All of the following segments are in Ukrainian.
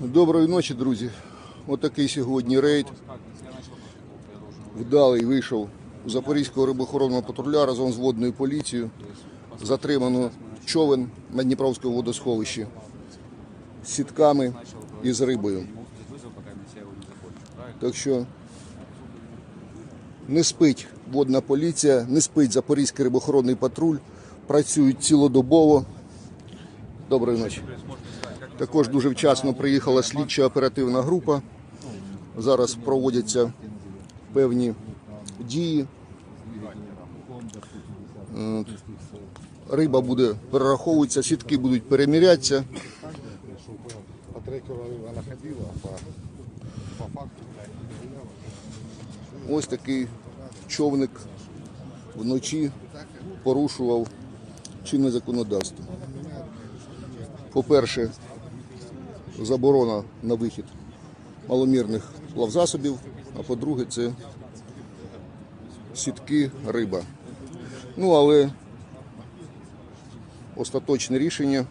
Доброї ночі, друзі. Отакий сьогодні рейд. Вдалий вийшов у Запорізького рибоохоронного патруля разом з водною поліцією. Затримано човен на Дніпровському водосховищі з сітками і з рибою. Так що не спить водна поліція, не спить Запорізький рибоохоронний патруль, працюють цілодобово. Доброї ночі. Також дуже вчасно приїхала слідча оперативна група. Зараз проводяться певні дії. Риба буде перераховуватися, сітки будуть перемірятися. Ось такий човник вночі порушував чинне законодавство. По-перше, заборона на вихід маломірних плавзасобів, а по-друге, це сітки риба. Ну, але остаточне рішення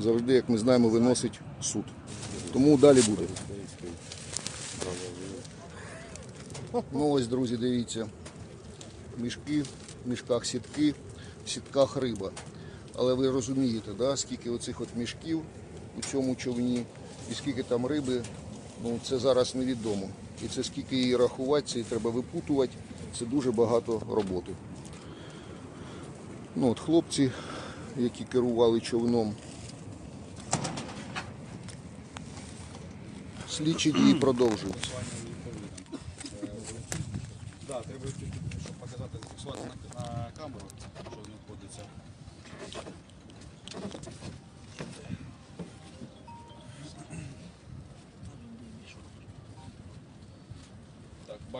завжди, як ми знаємо, виносить суд. Тому далі буде. Ну ось, друзі, дивіться. Мішки, в мішках сітки, в сітках риба. Але ви розумієте, да, скільки оцих от мішків у цьому човні і скільки там риби, ну це зараз невідомо. І це скільки її рахувати, це і треба випутувати, це дуже багато роботи. Ну от хлопці, які керували човном. Слідчі дії продовжуються. Да, треба, показати, зафіксувати на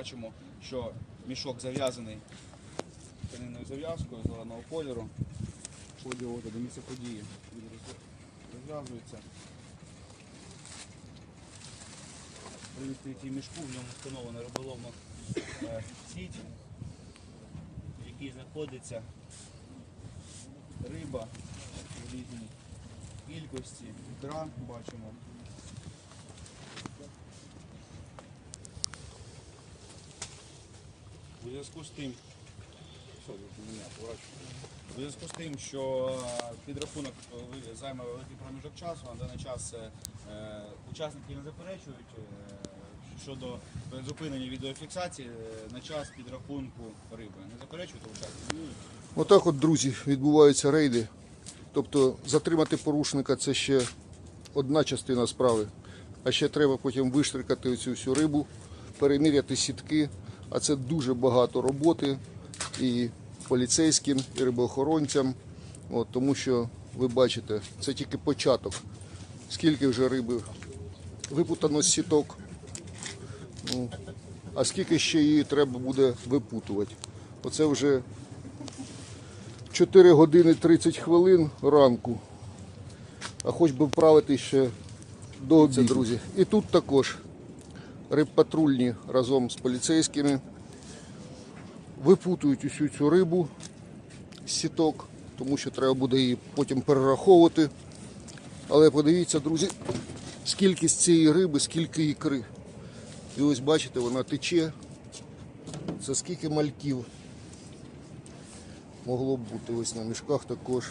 бачимо, що мішок зав'язаний тканинною зав'язкою зеленого кольору. Шлодіода до місця події. Він розв'язується. При мішку в ньому встановлена риболовна е, сіть, в якій знаходиться риба в різній кількості, ікра бачимо. У зв'язку з тим, у зв'язку з тим, що е, підрахунок е, займе великий проміжок часу, на даний час е, учасники не заперечують щодо зупинення відеофіксації на час підрахунку риби. Не заперечуєте учасники? Отак от, друзі, відбуваються рейди. Тобто затримати порушника це ще одна частина справи. А ще треба потім виштрикати цю всю рибу, переміряти сітки. А це дуже багато роботи і поліцейським, і рибоохоронцям. От, тому що ви бачите, це тільки початок. Скільки вже риби випутано з сіток. Ну, а скільки ще її треба буде випутувати. Оце вже 4 години 30 хвилин ранку. А хоч би вправити ще до обіду, друзі. І тут також рибпатрульні разом з поліцейськими випутують усю цю рибу з сіток, тому що треба буде її потім перераховувати. Але подивіться, друзі, скільки з цієї риби, скільки ікри. І ось бачите, вона тече. Це скільки мальків могло б бути ось на мішках також.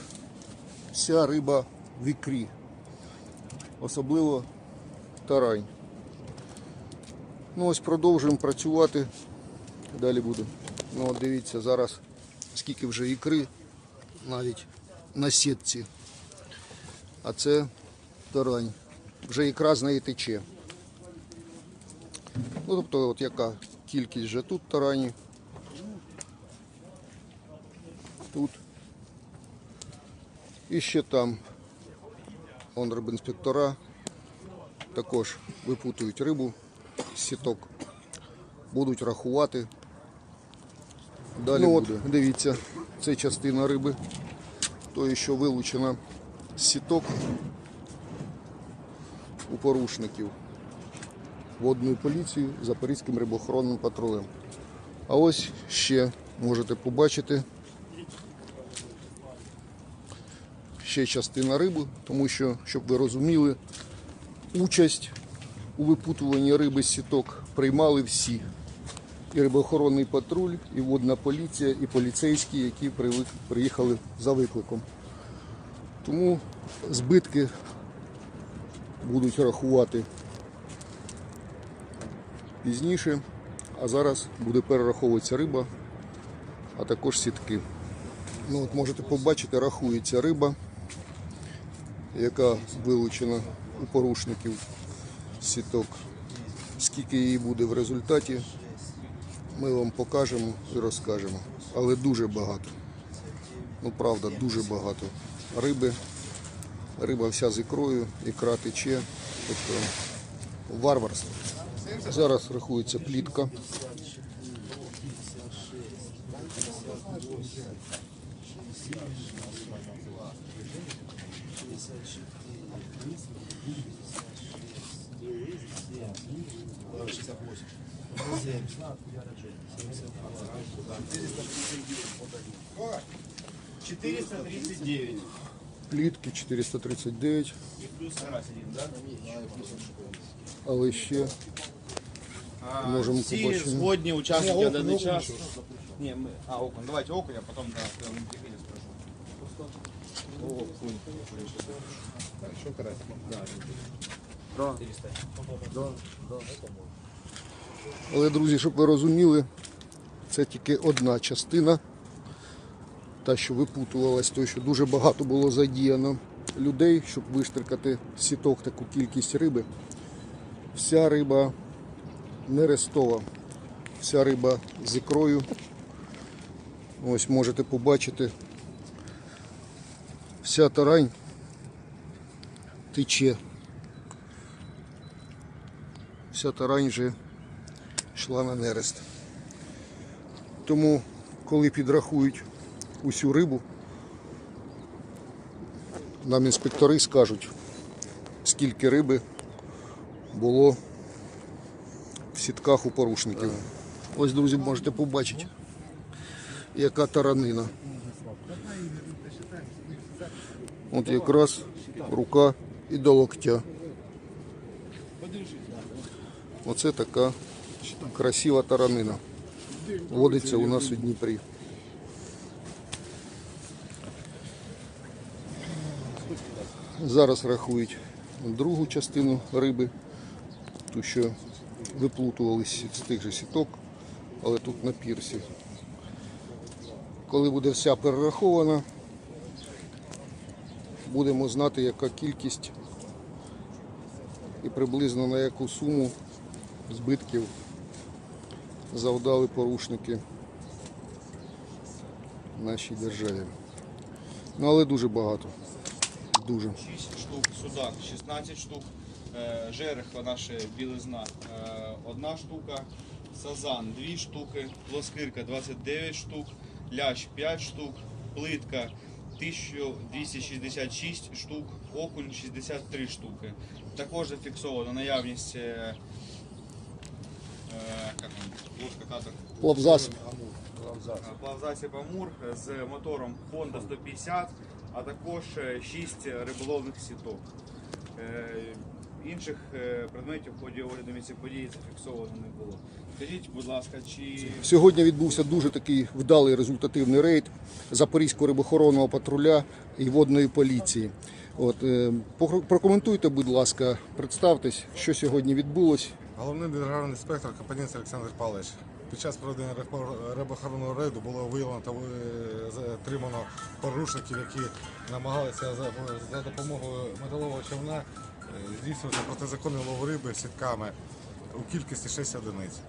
Вся риба в ікрі. Особливо тарань. Ну ось продовжуємо працювати. Далі буде. Ну от дивіться, зараз скільки вже ікри навіть на сітці. А це тарань. Вже ікра з неї тече. Ну тобто от яка кількість вже тут тарані. Тут. І ще там он рибінспектора також випутують рибу сіток. Будуть рахувати. Далі ну, буде. От, дивіться, це частина риби, тої, що вилучена з сіток у порушників водною поліцією, Запорізьким рибоохоронним патрулем. А ось ще можете побачити ще частина риби, тому що, щоб ви розуміли, участь у випутуванні риби сіток приймали всі. І рибоохоронний патруль, і водна поліція, і поліцейські, які приїхали за викликом. Тому збитки будуть рахувати пізніше, а зараз буде перераховуватися риба, а також сітки. Ну, от можете побачити, рахується риба, яка вилучена у порушників сіток, скільки її буде в результаті, ми вам покажемо і розкажемо. Але дуже багато. Ну правда, дуже багато. Риби, риба вся з ікрою, ікра тече. Тобто варварство. Зараз рахується плітка. Thank you. 78. 439. Плитки 439. И плюс раз один, да? А, можемо всі побачити. згодні учасники Ні, окунь, даний окунь час. ще Ні, а, окунь, давайте окунь, я потом да, я вам тільки спрошу. Окунь. Що карась? Да. 400. Да, да. Але, друзі, щоб ви розуміли, це тільки одна частина, та, що випутувалась, то що дуже багато було задіяно людей, щоб виштрикати сіток таку кількість риби. Вся риба нерестова, вся риба з ікрою. Ось можете побачити. Вся тарань тече. Вся тарань вже йшла на нерест. Тому, коли підрахують усю рибу, нам інспектори скажуть, скільки риби було в сітках у порушників. Ось, друзі, можете побачити, яка таранина. От якраз рука і до локтя. Оце така красива таранина. Водиться у нас у Дніпрі. Зараз рахують другу частину риби, ту, що виплутувалися з тих же сіток, але тут на пірсі. Коли буде вся перерахована, будемо знати, яка кількість і приблизно на яку суму збитків завдали порушники нашій державі. Ну але дуже багато. Дуже. 6 штук, судак 16 штук, е, наша білизна, е, одна штука, сазан 2 штуки, плоскирка 29 штук, лящ 5 штук, плитка 1266 штук, окунь 63 штуки. Також зафіксовано наявність Плавзасіб. плавзасіб Амур з мотором Honda 150, а також 6 риболовних сіток. Е, Інших е, предметів в ході огляду місця події зафіксовано не було. Скажіть, будь ласка, чи Сьогодні відбувся дуже такий вдалий результативний рейд Запорізького рибохоронного патруля і водної поліції. От, е, прокоментуйте, будь ласка, представтесь, що сьогодні відбулось. Головний державний інспектор Капанець Олександр Павлович. Під час проведення рибохоронного рейду було виявлено та затримано порушників, які намагалися за, допомогою металового човна е, здійснювати протизаконний лов риби сітками у кількості 6 одиниць.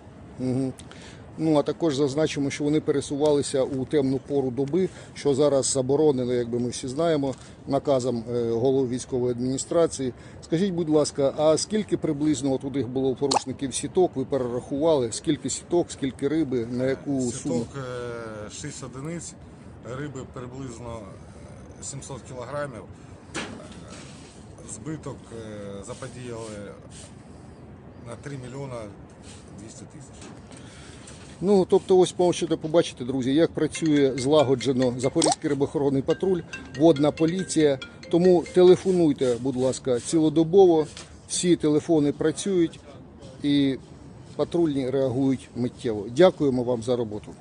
Ну а також зазначимо, що вони пересувалися у темну пору доби, що зараз заборонено, якби ми всі знаємо, наказом е, голови військової адміністрації. Скажіть, будь ласка, а скільки приблизно от у них було порушників сіток? Ви перерахували? Скільки сіток, скільки риби, на яку суму? Сіток е, 6 одиниць, риби приблизно е, 700 кілограмів. Е, Збиток е, заподіяли на 3 мільйона 200 тисяч. Ну, тобто, ось можете побачити, друзі, як працює злагоджено Запорізький рибохоронний патруль, водна поліція. Тому телефонуйте, будь ласка, цілодобово. всі телефони працюють і патрульні реагують миттєво. Дякуємо вам за роботу.